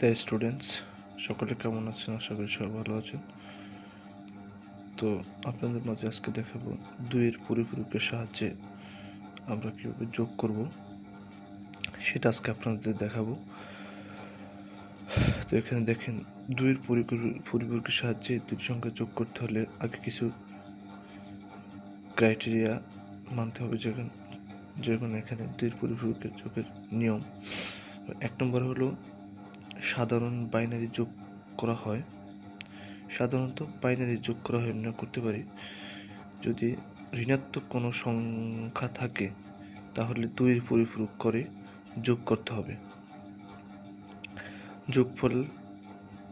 তাই স্টুডেন্টস সকলে কেমন আছেন? আশা করি সবাই ভালো আছেন। তো আপনাদের মাঝে আজকে দেখাবো দুইয়ের পরিপূরকের সাহায্যে আমরা কীভাবে যোগ করব। সেটা আজকে আপনাদের দেখাবো। তো এখানে দেখেন, দুইয়ের পরিপূরক পরিপূরকের সাহায্যে দুটি সংখ্যা যোগ করতে হলে আগে কিছু ক্রাইটেরিয়া মানতে হবে, যেখানে, যেমন এখানে দুইয়ের পরিপূরকের যোগের নিয়ম। এক নম্বর হলো সাধারণ বাইনারি যোগ করা হয়। সাধারণত বাইনারি যোগ করা হয়, আমরা করতে পারি। যদি ঋণাত্মক কোনো সংখ্যা থাকে, তাহলে দুইয়ের পরিপূরক করে যোগ করতে হবে। যোগফল,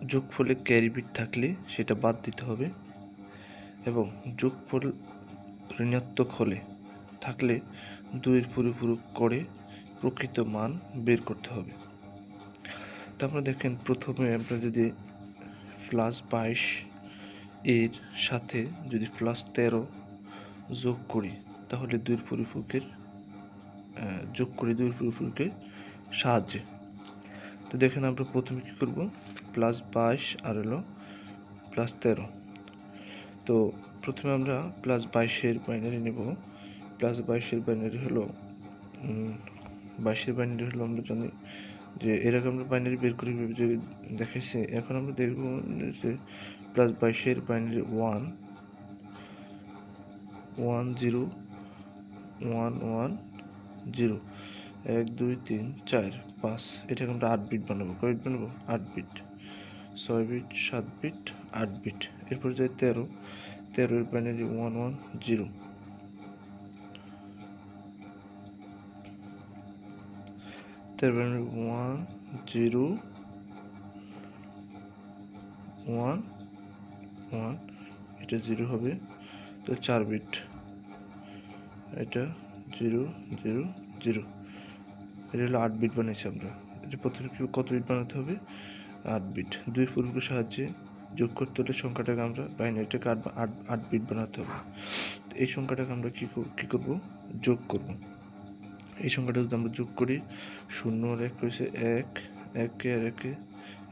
যোগফলে ক্যারি বিট থাকলে সেটা বাদ দিতে হবে এবং যোগফল ঋণাত্মক হলে থাকলে দুইয়ের পরিপূরক করে প্রকৃত মান বের করতে হবে। তো আপনারা দেখেন প্রথমে আমরা যদি প্লাস বাইশ এর সাথে যদি প্লাস তেরো যোগ করি, তাহলে দুই পরিপূরকের যোগ করি দুই পরিপূরকের সাহায্যে। তো দেখেন আমরা প্রথমে কী করব? প্লাস বাইশ আর হলো প্লাস তেরো। তো প্রথমে আমরা প্লাস বাইশের বাইনারি নেব। প্লাস বাইশের বাইনারি হলো বাইশের বাইনারি হলো আমরা জানি যে এরকম আমরা বাইনারি বের করে যে দেখাইছি, এখন আমরা দেখব যে প্লাস বাইশের binary one one zero one one zero এক, দুই, তিন, চার, পাঁচ, এটাকে আমরা আট বিট বানাবো। কয় বিট বানাবো? আট বিট ছয় বিট সাত বিট আট বিট এরপর যাই তেরো, তেরোর বাইনারি ওয়ান ওয়ান জিরো তেরো binary one zero one one এটা জিরো হবে। তো চার বিট এটা জিরো জিরো জিরো এটা হলো আট বিট বানিয়েছি আমরা। এটা প্রথমে কত বিট বানাতে হবে? আট বিট দুই পূর্বকের সাহায্যে যোগ করতে হলে সংখ্যাটাকে আমরা বাইনারিটাকে আট আট আট বিট বানাতে হবে। তো এই সংখ্যাটাকে আমরা কী কী করব? যোগ করব। এই সংখ্যাটা যদি আমরা যোগ করি, শূন্য আর এক হয়েছে এক, একে আর একে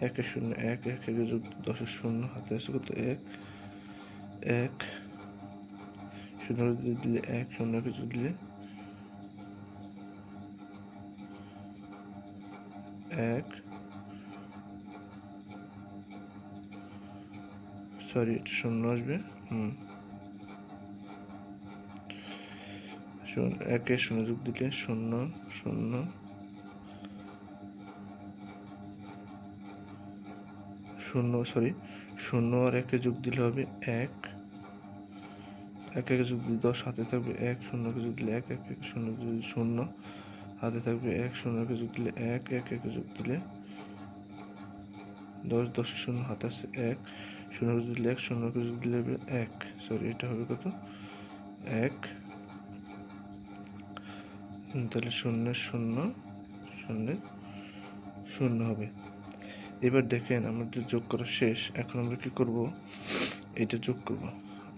একে শূন্য, এক এক একে যোগ দশের শূন্য, হাতে আছে কত এক এক, শূন্য দিলে এক, শূন্য কিছু দিলে এক সরি এটা শূন্য আসবে, হুম। একে শূন্য যোগ দিলে শূন্য শূন্য। শূন্য সরি শূন্য আর একে যোগ দিলে হবে এক। এক একে যোগ দিলে দশ, হাতে থাকবে এক শূন্যকে যোগ দিলে এক এক এক শূন্য শূন্য। হাতে থাকবে এক শূন্যকে যোগ দিলে এক এক একে যোগ দিলে দশ দশ শূন্য, হাতে আছে এক। শূন্যকে যোগ দিলে এক শূন্যকে যোগ দিলে হবে এক। সরি এটা হবে কত? এক। তাহলে শূন্য শূন্য শূন্য শূন্য হবে। এবার দেখেন আমাদের যোগ করা শেষ, এখন আমরা কি করব? এটা যোগ করব।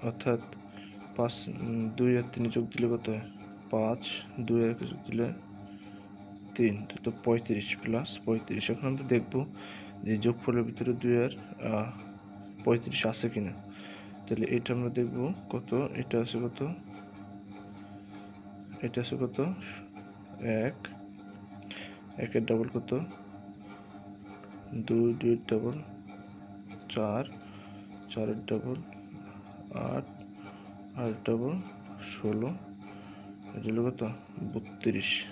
অর্থাৎ পাঁচ দুই আর তিনে যোগ দিলে কত? হয় পাঁচ, দুই আর যোগ দিলে তিন, তো পঁয়ত্রিশ প্লাস পঁয়ত্রিশ। এখন আমরা দেখব যে যোগফলের ভিতরে দুই আর পঁয়ত্রিশ আছে কিনা। তাহলে এটা আমরা দেখব কত? এটা আছে কত? এটা আছে কত? এক, একের ডাবল কত? দুই দুই ডাবল চার, চারের ডাবল আট আট ডাবল ষোলো। এটা কত? বত্রিশ।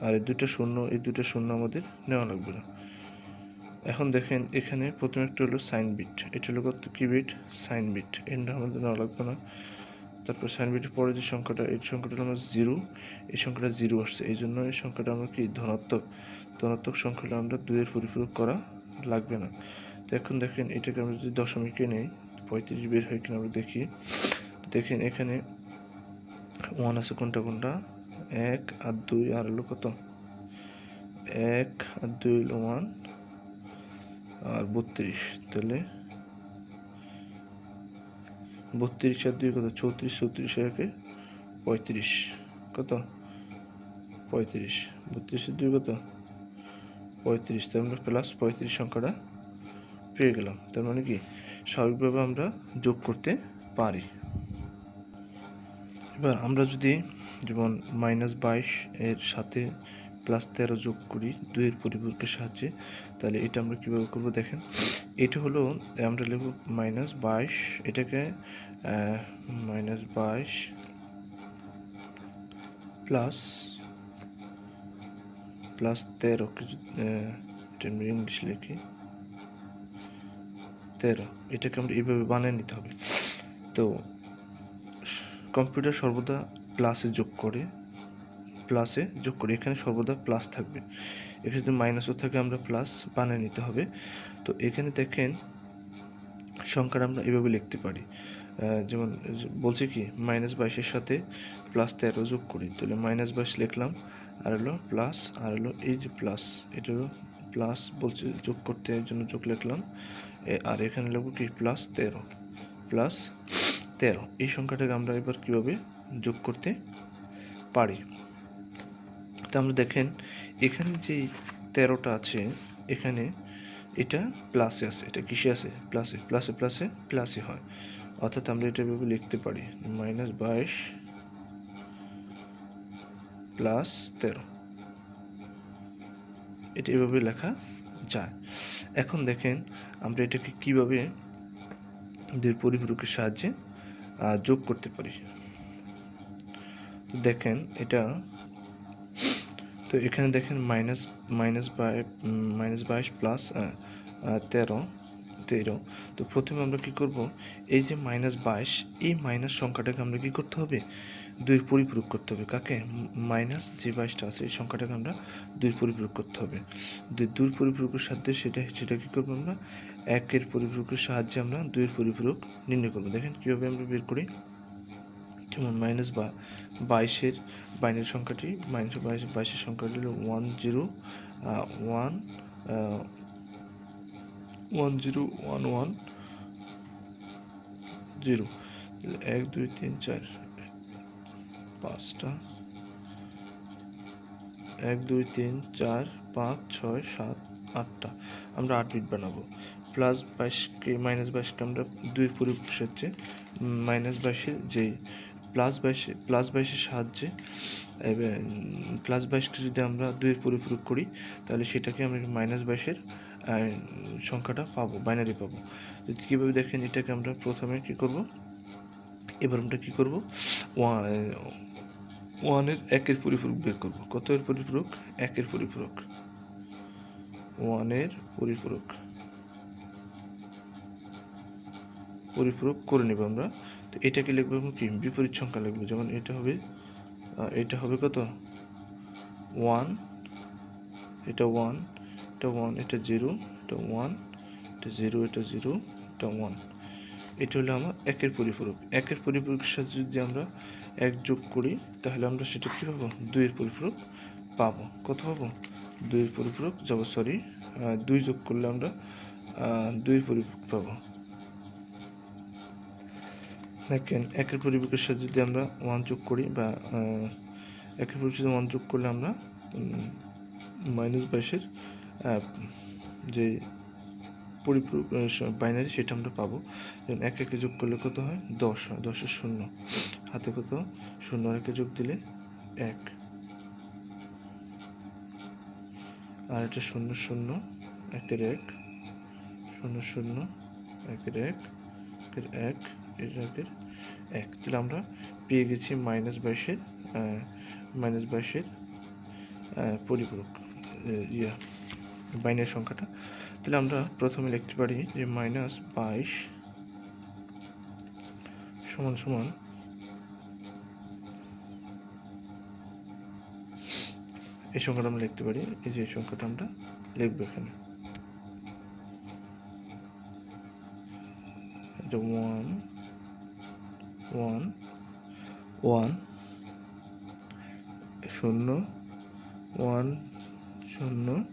আর এই দুটো শূন্য, এই দুটো শূন্য আমাদের নেওয়া লাগবে না। এখন দেখেন, এখানে প্রথমে একটা হলো সাইন বিট এটা হলো কত? কি বিট সাইন বিট এটা আমাদের নেওয়া লাগবে না। তারপর সাইন বিটের পরে যে সংখ্যাটা, এই সংখ্যাটা আমার জিরো এই সংখ্যাটা জিরো আসছে। এই জন্য এই সংখ্যাটা আমরা কি, ধনাত্মক। ধনাত্মক সংখ্যাটা আমরা দুইয়ের পরিপূরক করা লাগবে না। তো এখন দেখেন, এটাকে আমরা যদি দশমিকে নেই, পঁয়ত্রিশ বের হয় কিনা আমরা দেখি। দেখেন এখানে ওয়ান আছে কোনটা কোনটা? এক আর দুই, আর হলো কত? এক আর দুই হলো ওয়ান আর বত্রিশ। তাহলে বত্রিশ আর দুই কত? চৌত্রিশ চৌত্রিশ একে পঁয়ত্রিশ। কত? পঁয়ত্রিশ। বত্রিশের দুই কত? পঁয়ত্রিশ। তো আমরা প্লাস পঁয়ত্রিশ সংখ্যাটা পেয়ে গেলাম। তার মানে কি? স্বাভাবিকভাবে আমরা যোগ করতে পারি। এবার আমরা যদি যেমন মাইনাস বাইশ এর সাথে প্লাস তেরো যোগ করি, দুইয়ের পরিপূরকের সাহায্যে, তাহলে এটা আমরা কীভাবে করব দেখেন? এটা হলো আমরা লিখব মাইনাস বাইশ, এটাকে মাইনাস বাইশ প্লাস প্লাস তেরো ইংলিশ লিখি। তেরো, এটাকে আমরা এইভাবে বানিয়ে নিতে হবে। তো কম্পিউটার সর্বদা প্লাসে যোগ করে প্লাসে যোগ করে, এখানে সর্বদা প্লাস থাকবে। এখানে যদি মাইনাসও থাকে আমরা প্লাস বানিয়ে নিতে হবে। তো এখানে দেখেন সংখ্যাটা আমরা এভাবে লিখতে পারি। যেমন বলছি কি মাইনাস বাইশের সাথে প্লাস তেরো যোগ করি। তাহলে মাইনাস বাইশ লিখলাম, আর হলো প্লাস আর হলো এই যে প্লাস এটা হলো প্লাস বলছে, যোগ করতে জন্য যোগ লিখলাম। আর এখানে লিখব কি প্লাস তেরো প্লাস তেরো। এই সংখ্যাটাকে আমরা এবার কীভাবে যোগ করতে পারি? তো আমরা দেখেন এখানে যে তেরোটা আছে, এখানে এটা প্লাসে আছে, এটা কিসে আছে? প্লাসে প্লাসে প্লাসে প্লাসে হয়। অর্থাৎ আমরা এটা এভাবে লিখতে পারি মাইনাস বাইশ প্লাস তেরো। এটা এভাবে লেখা যায়। এখন দেখেন আমরা এটাকে কীভাবে দুই পরিপূরকের সাহায্যে যোগ করতে পারি। দেখেন এটা তো এখানে দেখেন মাইনাস মাইনাস বাই মাইনাস বাইশ প্লাস তেরো তেরো। তো প্রথমে আমরা কি করব? এই যে মাইনাস বাইশ, এই মাইনাস সংখ্যাটাকে আমরা কি করতে হবে? দুই পরিপূরক করতে হবে। কাকে? মাইনাস যে বাইশটা আছে, এই সংখ্যাটাকে আমরা দুই পরিপূরক করতে হবে। দুই দুই পরিপূরকের সাথে সেটা সেটা কী করব আমরা? একের পরিপূরকের সাহায্যে আমরা দুইয়ের পরিপূরক নির্ণয় করব। দেখেন কীভাবে আমরা বের করি। মাইনাস বা, বাইশের, বাইনের সংখ্যাটি মাইনাস বাইশ, বাইশের সংখ্যাটি হলো one zero one one zero one one zero এক, দুই, তিন, চার, পাঁচটা। এক, দুই, তিন, চার, পাঁচ, ছয়, সাত, আটটা। আমরা আট বিট বানাবো। প্লাস বাইশকে মাইনাস বাইশকে আমরা দুই পরিপূরক সাহায্যে মাইনাস বাইশের যে প্লাস বাইশে প্লাস বাইশের সাহায্যে প্লাস বাইশকে যদি আমরা দুইয়ের পরিপূরক করি, তাহলে সেটাকে আমরা মাইনাস বাইশের সংখ্যাটা পাবো বাইনারি পাবো। যদি কীভাবে দেখেন, এটাকে আমরা প্রথমে কী করব? এবার আমরা কী করব? ওয়ানের একের পরিপূরক বের করব। কত এর পরিপূরক? একের পরিপূরক। ওয়ানের পরিপূরক। পরিপূরক করে নেব আমরা। তো এটাকে লিখব কি বিপরীত সংখ্যা লিখব। যেমন এটা হবে এটা হবে কত? ওয়ান এটা ওয়ান এটা ওয়ান এটা জিরো এটা ওয়ান এটা জিরো এটা জিরো এটা ওয়ান এটা হলো আমার একের পরিপূরক। একের পরিপূরকের সাথে যদি আমরা এক যোগ করি, তাহলে আমরা সেটা কী পাবো? দুইয়ের পরিপূরক পাবো। কত পাবো? দুইয়ের পরিপূরক, যাব সরি দুই যোগ করলে আমরা দুই পরিপূরক পাবো। দেখেন একের পরিপূরকের সাথে যদি আমরা ওয়ান যোগ করি বা একের পরিপূরকের সাথে ওয়ান যোগ করলে আমরা মাইনাস বাইশের যে পরিপূরক বাইনারি সেটা আমরা পাবো। যেমন এক একে যোগ করলে কত হয়? দশ হয় দশের শূন্য। হাতে কত? শূন্য একে যোগ দিলে এক। আর এটা শূন্য শূন্য, একের এক। শূন্য শূন্য, একের এক একের এক। এর এক, তাহলে আমরা পেয়ে গেছি মাইনাস বাইশের মাইনাস বাইশের পরিপূরক ইয়া, বাইনের সংখ্যাটা। তাহলে আমরা প্রথমে লিখতে পারি যে মাইনাস বাইশ সমান সমান এই সংখ্যাটা আমরা লিখতে পারি, এই যে সংখ্যাটা আমরা লিখব এখানে। ওয়ান ওয়ান ওয়ান, শূন্য ওয়ান, শূন্য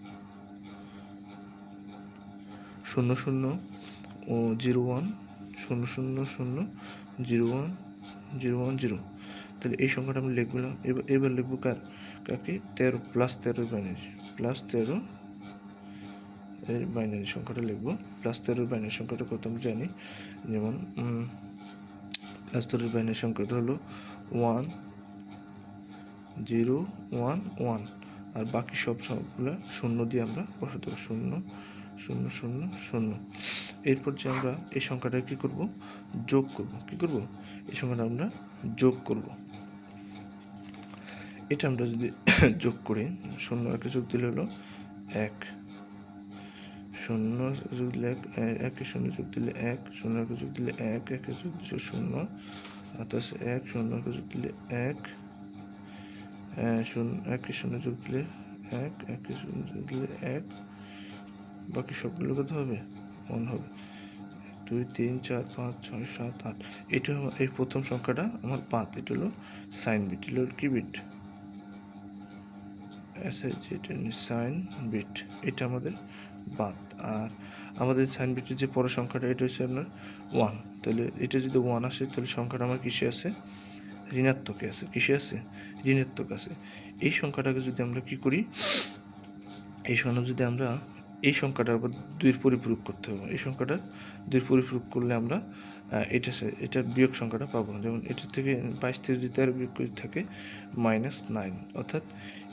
শূন্য শূন্য, ও, জিরো, ওয়ান, শূন্য শূন্য শূন্য, zero, one zero one, zero. তাহলে এই সংখ্যাটা আমি লিখব এবার এবার লিখব কার? কাকে? তেরো প্লাস তেরো বাইনারি প্লাস তেরো এর বাইনারি সংখ্যাটা লিখব। প্লাস তেরোর বাইনারি সংখ্যাটা কত আমরা জানি। যেমন প্লাস তেরোর বাইনারি সংখ্যাটা হলো ওয়ান জিরো ওয়ান ওয়ান আর বাকি সব সবগুলো শূন্য দিয়ে আমরা বসাতে পারব। শূন্য শূন্য শূন্য শূন্য। এরপর যে আমরা এই সংখ্যাটা কী করব? যোগ করব। কি করব? এই সংখ্যাটা আমরা যোগ করব। এটা আমরা যদি যোগ করি, শূন্য একে যোগ দিলে হলো এক। শূন্য যোগ দিলে এক একে শূন্য যোগ দিলে এক, শূন্য যোগ দিলে এক, একে যোগ দিলে শূন্য অর্থাৎ এক, শূন্য যোগ দিলে এক শূন্য, একে শূন্য যোগ দিলে এক, একে শূন্য যোগ দিলে এক, বাকি সবগুলো কত হবে? ওয়ান হবে। দুই, তিন, চার, পাঁচ, ছয়, সাত, আট, এটা এই প্রথম সংখ্যাটা আমার পাঁচ, এটা হলো সাইন বিট এটা হলো কি বিট সাইন বিট এটা আমাদের বাদ। আর আমাদের সাইন বিটের যে পরের সংখ্যাটা, এটা হচ্ছে আপনার ওয়ান তাহলে এটা যদি ওয়ান আসে, তাহলে সংখ্যাটা আমার কিসে আছে? ঋণাত্মকে আছে। কিসে আছে? ঋণাত্মক আছে। এই সংখ্যাটাকে যদি আমরা কি করি? এই সংখ্যা যদি আমরা এই সংখ্যাটার আবার দুইয়ের পরিপূরক করতে হবে। এই সংখ্যাটা দুইয়ের পরিপূরক করলে আমরা এটা এটার বিয়োগ সংখ্যাটা পাবো যেমন এটা থেকে বাইশ থেকে যদি তেরো বিয়োগ করে, থাকে মাইনাস নাইন অর্থাৎ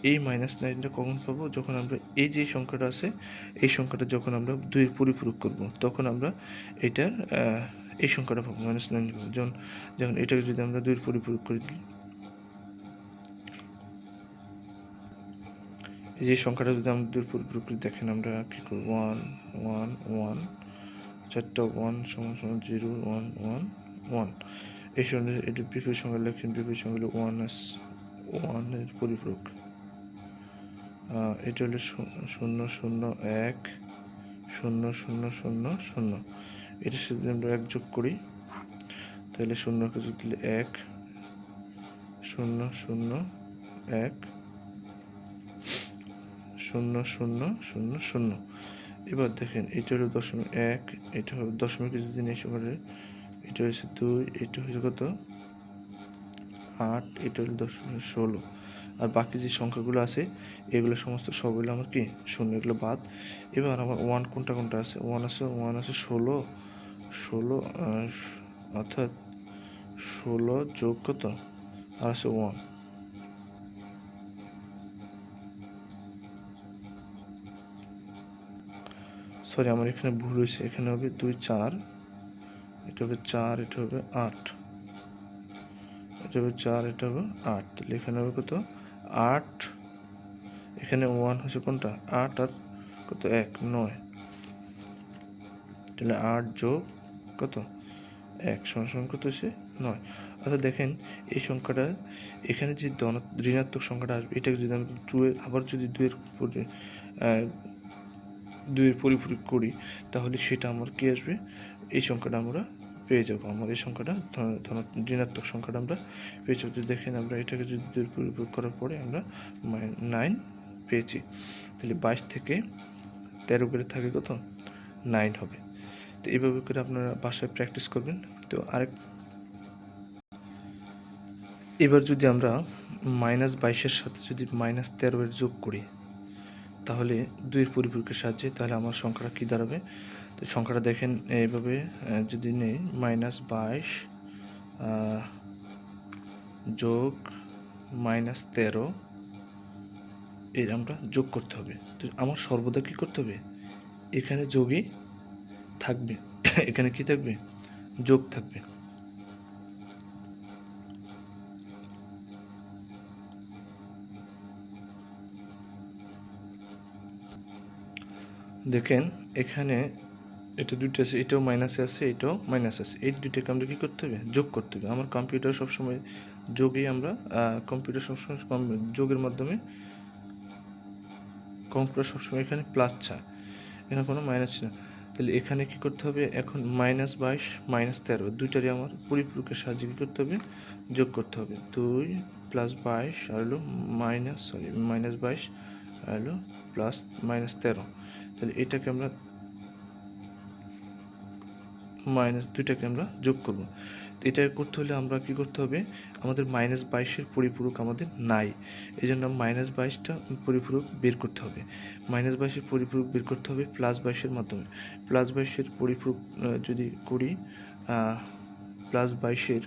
এই মাইনাস নাইনটা কখন পাবো? যখন আমরা এই যে সংখ্যাটা আছে, এই সংখ্যাটা যখন আমরা দুইয়ের পরিপূরক করব, তখন আমরা এটার এই সংখ্যাটা পাবো মাইনাস নাইন পাবো। যেমন যেমন এটাকে যদি আমরা দুইয়ের পরিপূরক করে দিই এই সংখ্যাটা যদি আমরা দুই পরিপূরক করি দেখেন, আমরা কী করব? ওয়ান ওয়ান ওয়ান চারটা ওয়ান সমান সমান জিরো ওয়ান ওয়ান ওয়ান এই সঙ্গে এটি বিপরীত সংখ্যা লেখেন, বিপরীত সংখ্যা হলো ওয়ান এস ওয়ানের পরিপূরক। এটা হলো শূন্য শূন্য, এক, শূন্য শূন্য শূন্য শূন্য। এটার সাথে যদি আমরা এক যোগ করি, তাহলে শূন্যকে যোগ দিলে এক, শূন্য শূন্য, এক শূন্য শূন্য শূন্য শূন্য। এবার দেখেন, এটা হলো দশমিক এক, এটা হলো দশমিক যদি নেই সকালে এটা হচ্ছে দুই, এটা হচ্ছে কত? আট, এটা হলো দশমিক ষোলো। আর বাকি যে সংখ্যাগুলো আছে, এগুলো সমস্ত সবগুলো আমার কি? শূন্য, এগুলো বাদ। এবার আমার ওয়ান কোনটা কোনটা আছে? ওয়ান আছে ওয়ান আছে ষোলো। ষোলো অর্থাৎ ষোলো যোগ কত? আর আছে ওয়ান। সরি আমার এখানে ভুল হয়েছে। এখানে হবে দুই চার। এটা হবে চার এটা হবে আট। এটা হবে চার এটা হবে আট। তাহলে এখানে হবে কত? আট। এখানে ওয়ান হচ্ছে কোনটা? আট আর কত? এক নয়। তাহলে আট যোগ কত? এক সমান কত হচ্ছে নয়। অর্থাৎ দেখেন এই সংখ্যাটা এখানে যে ঋণাত্মক সংখ্যাটা আসবে এটাকে যদি আমরা টুয়ের আবার যদি আহ, দুইয়ের পরিপূরক করি, তাহলে সেটা আমার কি আসবে? এই সংখ্যাটা আমরা পেয়ে যাব। আমার এই সংখ্যাটা ঋণাত্মক সংখ্যাটা আমরা পেয়ে যাব। দেখেন আমরা এটাকে যদি দুইয়ের পরিপূরক করার পরে আমরা নাইন পেয়েছি, তাহলে বাইশ থেকে তেরো করে থাকে কত? নাইন হবে। তো এইভাবে করে আপনারা বাসায় প্র্যাকটিস করবেন। তো আরেক এবার যদি আমরা মাইনাস বাইশের সাথে যদি মাইনাস তেরো এর যোগ করি তাহলে দুইয়ের পরিপূরকের সাহায্যে তাহলে আমার সংখ্যাটা কী দাঁড়াবে? তো সংখ্যাটা দেখেন, এইভাবে যদি নেই মাইনাস বাইশ যোগ মাইনাস তেরো, এর আমরা যোগ করতে হবে। তো আমার সর্বদা কী করতে হবে? এখানে যোগই থাকবে। এখানে কি থাকবে? যোগ থাকবে। দেখেন, এখানে এটা দুইটা আছে, এটাও মাইনাসে আছে, এটাও মাইনাস আছে। এই দুইটাকে আমরা কী করতে হবে? যোগ করতে হবে। আমার কম্পিউটার সবসময় যোগে আমরা কম্পিউটার সবসময় যোগের মাধ্যমে কম্পিউটার সবসময় এখানে প্লাস চা এখানে কোনো মাইনাস না। তাহলে এখানে কি করতে হবে? এখন মাইনাস বাইশ মাইনাস তেরো, দুইটারই আমার পরিপূরকের সাহায্যে কী করতে হবে? যোগ করতে হবে। দুই প্লাস বাইশ, আর হলো মাইনাস সরি মাইনাস বাইশ হলো প্লাস মাইনাস তেরো। তাহলে এটাকে আমরা মাইনাস দুইটাকে আমরা যোগ করব। এটা করতে হলে আমরা কি করতে হবে? আমাদের মাইনাস বাইশের পরিপূরক আমাদের নাই। এই জন্য মাইনাস বাইশটা পরিপূরক বের করতে হবে। মাইনাস বাইশের পরিপূরক বের করতে হবে প্লাস বাইশের মাধ্যমে। প্লাস বাইশের পরিপূরক যদি করি প্লাস বাইশের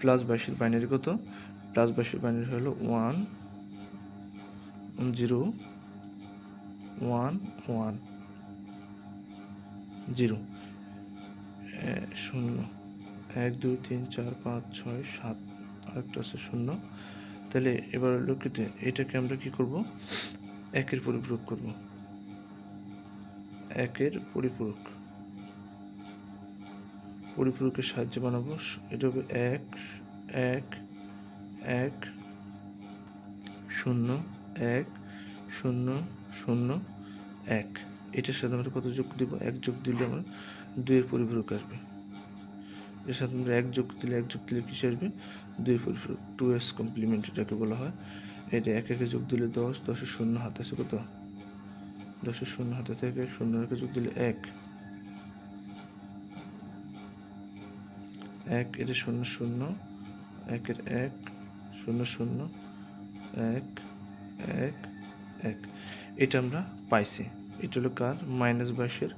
প্লাস বাইশের বাইনারি কত? প্লাস বাইশের বাইনারি হলো one zero, one one. Zero. শূন্য। এক, দুই, তিন, চার, পাঁচ, ছয়, সাত, আরেকটা আছে, শূন্য। তাহলে এবার লক্ষ্যতে এটাকে আমরা কী করব? একের পরিপূরক করব। একের পরিপূরক। পরিপূরকের সাহায্যে বানাবো। এটা হবে এক এক এক, শূন্য। এক, শূন্য শূন্য, এক। এটার সাথে আমরা কত যোগ দিব? এক যোগ দিলে আমরা দুইয়ের পরিপূরক আসবে। এর সাথে আমরা এক যোগ দিলে, এক যোগ দিলে কিসে আসবে? দুইয়ের পরিপূরক। টু এস কমপ্লিমেন্ট এটাকে বলা হয়। এটা এক একে যোগ দিলে দশ দশের শূন্য হাত আছে কত? দশের শূন্য হাতে থেকে শূন্য রেখে যোগ দিলে এক। এক, এটা শূন্য শূন্য। একের এক, শূন্য শূন্য। এক এক এক। এটা আমরা পাইছি। এটা হলো কার? মাইনাস বাইশের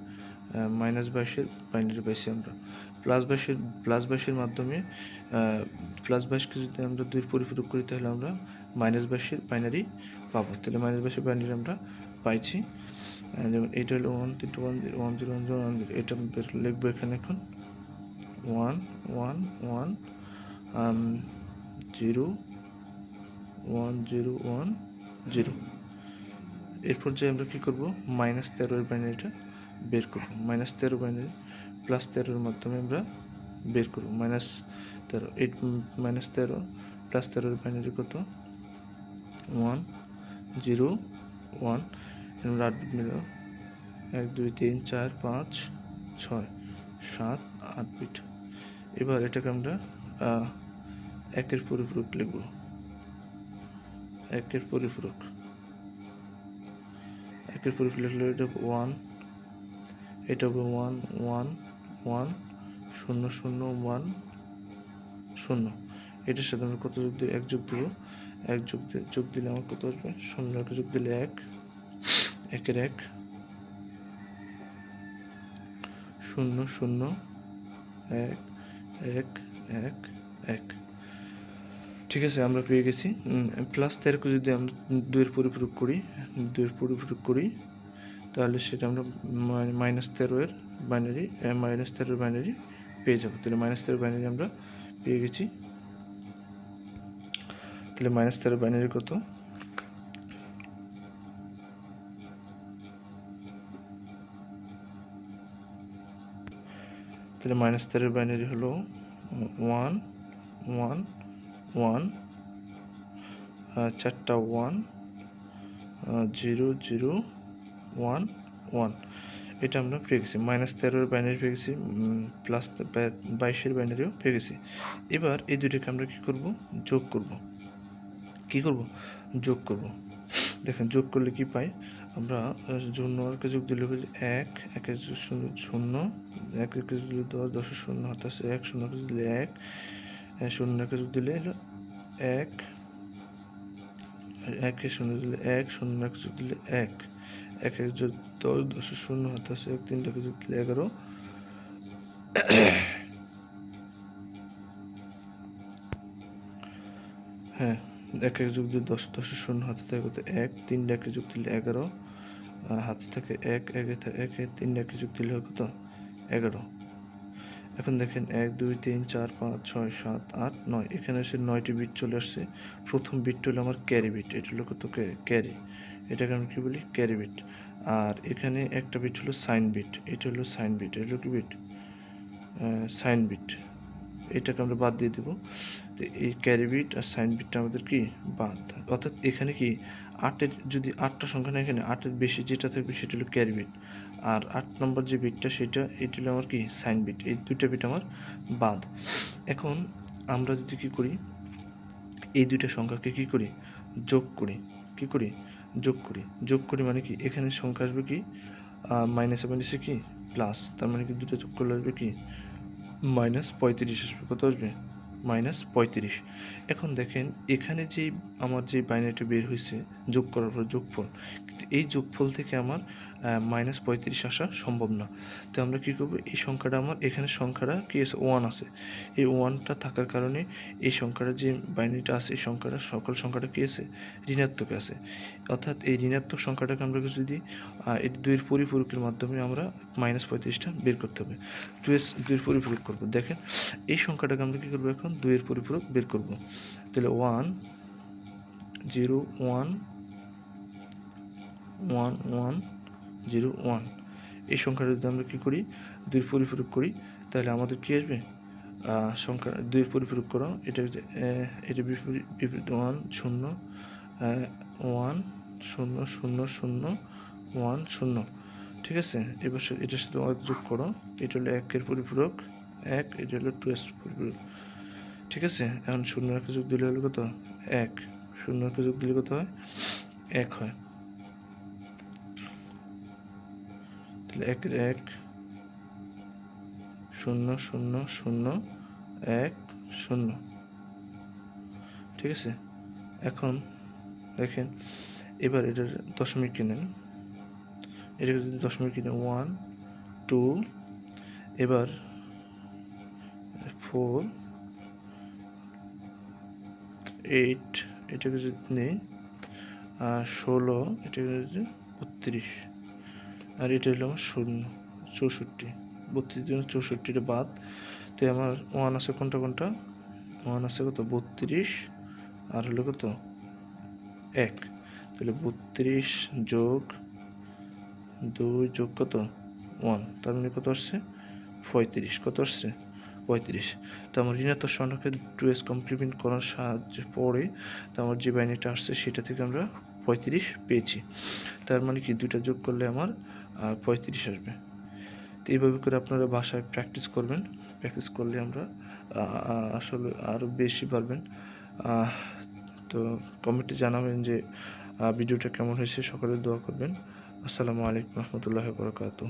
মাইনাস বাইশের বাইনারি পাইছি আমরা। প্লাস বাইশের প্লাস বাইশের মাধ্যমে প্লাস বাইশকে যদি আমরা দুই পরিপূরক করি, তাহলে আমরা মাইনাস বাইশের বাইনারি পাবো। তাহলে মাইনাস বাইশের বাইনারি আমরা পাইছি। যেমন এটা হলো ওয়ান তিনটে one zero one zero one zero one zero এটা লিখব এখানে এখন। One one one zero one zero one zero. এরপর যে আমরা কী করব? মাইনাস তেরোর বাইনারিটা বের করব। মাইনাস তেরো বাইনারি প্লাস তেরোর মাধ্যমে আমরা বের করব। মাইনাস তেরো এইট মাইনাস তেরো প্লাস তেরোর বাইনারি কত? ওয়ান জিরো ওয়ান আমরা আট বিট মিলাম এক, দুই, তিন, চার, পাঁচ, ছয়, সাত, আট বিট। এবার এটাকে আমরা একের পরিপূরক লিখব। একের পরিপূরক। একের পরিপূরক লিখলে এটা ওয়ান এটা হবে ওয়ান ওয়ান ওয়ান শূন্য শূন্য ওয়ান শূন্য। এটার সাথে আমরা কত যোগ দিই? এক যোগ দেবো। এক যোগ দি- যোগ দিলে আমার কত আসবে? শূন্য। একটা যোগ দিলে এক। একের এক। শূন্য শূন্য, এক এক এক এক। ঠিক আছে, আমরা পেয়ে গেছি। প্লাস তেরোকে যদি আমরা দুইয়ের পরিপূরক করি, দুইয়ের পরিপূরক করি, তাহলে সেটা আমরা মাইনাস তেরোয়ের বাইনারি মাইনাস তেরোর বাইনারি পেয়ে যাব। তাহলে মাইনাস তেরো বাইনারি আমরা পেয়ে গেছি। তাহলে মাইনাস তেরো বাইনারি কত? তাহলে মাইনাস তেরোর বাইনারি হলো ওয়ান ওয়ান ওয়ান চারটা one zero zero one one এটা আমরা পেয়ে গেছি। মাইনাস তেরোর বাইনারি পেয়ে গেছি প্লাস বাইশের বাইনারিও পেয়ে গেছি। এবার এই দুইটাকে আমরা কী করব? যোগ করব। কি করব? যোগ করব। দেখেন, যোগ করলে কি পাই? আমরা শূন্য একে যোগ দিলে এক একে শূন্য শূন্য এক যোগ দিলে দশ, দশের শূন্য হাত আছে এক শূন্য দিলে এক আহ, শূন্য একে যোগ দিলে হলো এক। একে শূন্য দিলে এক শূন্য একে যোগ দিলে এক। এক এক যোগ দশ দশের শূন্য হাত আছে এক তিনটাকে যোগ দিলে এগারো। হ্যাঁ এক এক যুগ দিলে দশ দশের শূন্য হাতে থাকে এক তিন একে যুগ দিলে এগারো হাতে থাকে এক একে এক তিন একে যুগ দিলে হয় কত? এগারো। এখন দেখেন এক, দুই, তিন, চার, পাঁচ, ছয়, সাত, আট, নয়। এখানে এসে নয়টি বিট চলে আসছে। প্রথম বিটটা হলো আমার ক্যারি বিট এটা হলো কত ক্যারি এটাকে আমি কী বলি? ক্যারি বিট আর এখানে একটা বিট হলো সাইন বিট এটা হলো সাইন বিট এটা হলো কি বিট সাইন বিট এটাকে আমরা বাদ দিয়ে দেবো। তো এই ক্যারি বিট আর সাইন বিটটা আমাদের কি? বাদ অর্থাৎ এখানে কি আটের, যদি আটটা সংখ্যা না এখানে আটের বেশি যেটা থাকবে সেটা হলো ক্যারি বিট আর আট নম্বর যে বিটটা সেটা, এটা হলো আমার কি? সাইন বিট এই দুইটা বিট আমার বাদ। এখন আমরা যদি কি করি? এই দুইটা সংখ্যাকে কি করি? যোগ করি। কি করি? যোগ করি। যোগ করি মানে কি? এখানে সংখ্যা আসবে কি? মাইনাস মাইনাসে মাইনাসে কি? প্লাস তার মানে কি দুটো যোগ করলে আসবে কি? মাইনাস পঁয়ত্রিশ আসবে কত আসবে। মাইনাস পঁয়ত্রিশ। এখন দেখেন, এখানে যে আমার যে বাইনারিটা বের হয়েছে যোগ করার পর যোগফল এই যোগফল থেকে আমার মাইনাস পঁয়ত্রিশ আসা সম্ভব না। তো আমরা কী করব? এই সংখ্যাটা আমার, এখানে সংখ্যাটা কি আছে? ওয়ান আছে। এই ওয়ানটা থাকার কারণে এই সংখ্যাটা যে বাইনারিটা আছে, এই সংখ্যাটা, সকল সংখ্যাটা কী আছে? ঋণাত্মক আছে। অর্থাৎ এই ঋণাত্মক সংখ্যাটাকে আমরা কিছু যদি এই দুইয়ের পরিপূরকের মাধ্যমে আমরা মাইনাস পঁয়ত্রিশটা বের করতে হবে। দুইয়ের দুইয়ের পরিপূরক করব। দেখেন, এই সংখ্যাটাকে আমরা কী করব এখন? দুইয়ের পরিপূরক বের করব। তাহলে one zero one one one zero one. এই সংখ্যাটা যদি আমরা কী করি, দুই পরিপূরক করি, তাহলে আমাদের কী আসবে? সংখ্যা দুই পরিপূরক করো। এটা এটা বিপরীত ওয়ান শূন্য ওয়ান শূন্য শূন্য শূন্য, ওয়ান শূন্য। ঠিক আছে? এবার এটার সাথে যোগ করো। এটা হলো একের পরিপূরক, এক, এটা হলো টু এস পরিপূরক। ঠিক আছে? এখন শূন্য একে যোগ দিলে হলো কত? এক। শূন্য একে যোগ দিলে কত হয়? এক হয়। একের এক, শূন্য শূন্য শূন্য, এক, শূন্য। ঠিক আছে? এখন দেখেন, এবার এটার দশমিক কিনেন এটাকে যদি দশমিক কিনে ওয়ান টু এবার ফোর এইট এটাকে যদি নেই ষোলো, এটাকে যদি বত্রিশ। আর এটা হলো আমার শূন্য, চৌষট্টি। বত্রিশ জন্য চৌষট্টিটা বাদ। তো আমার ওয়ান আছে কোনটা কোনটা? ওয়ান আছে কত? বত্রিশ। আর হলো কত? এক। তাহলে বত্রিশ যোগ দুই যোগ কত? ওয়ান তার মানে কত আসছে? পঁয়ত্রিশ। কত আসছে? পঁয়ত্রিশ। তো আমার ঋণাত্মক সংখ্যাকে টু এস কমপ্লিমেন্ট করার সাহায্য পরে তো আমার যে বাইনারিটা আসছে সেটা থেকে আমরা পঁয়ত্রিশ পেয়েছি। তার মানে কি? দুইটা যোগ করলে আমার আহ, পঁয়ত্রিশ আসবে। তো এইভাবে করে আপনারা বাসায় প্র্যাকটিস করবেন। প্র্যাকটিস করলে আমরা আসলে আরও বেশি পারবেন। তো কমেন্টে জানাবেন যে ভিডিওটা কেমন হয়েছে। সকলে দোয়া করবেন। আসসালামু আলাইকুম রহমতুল্লাহ বরকাতুহ।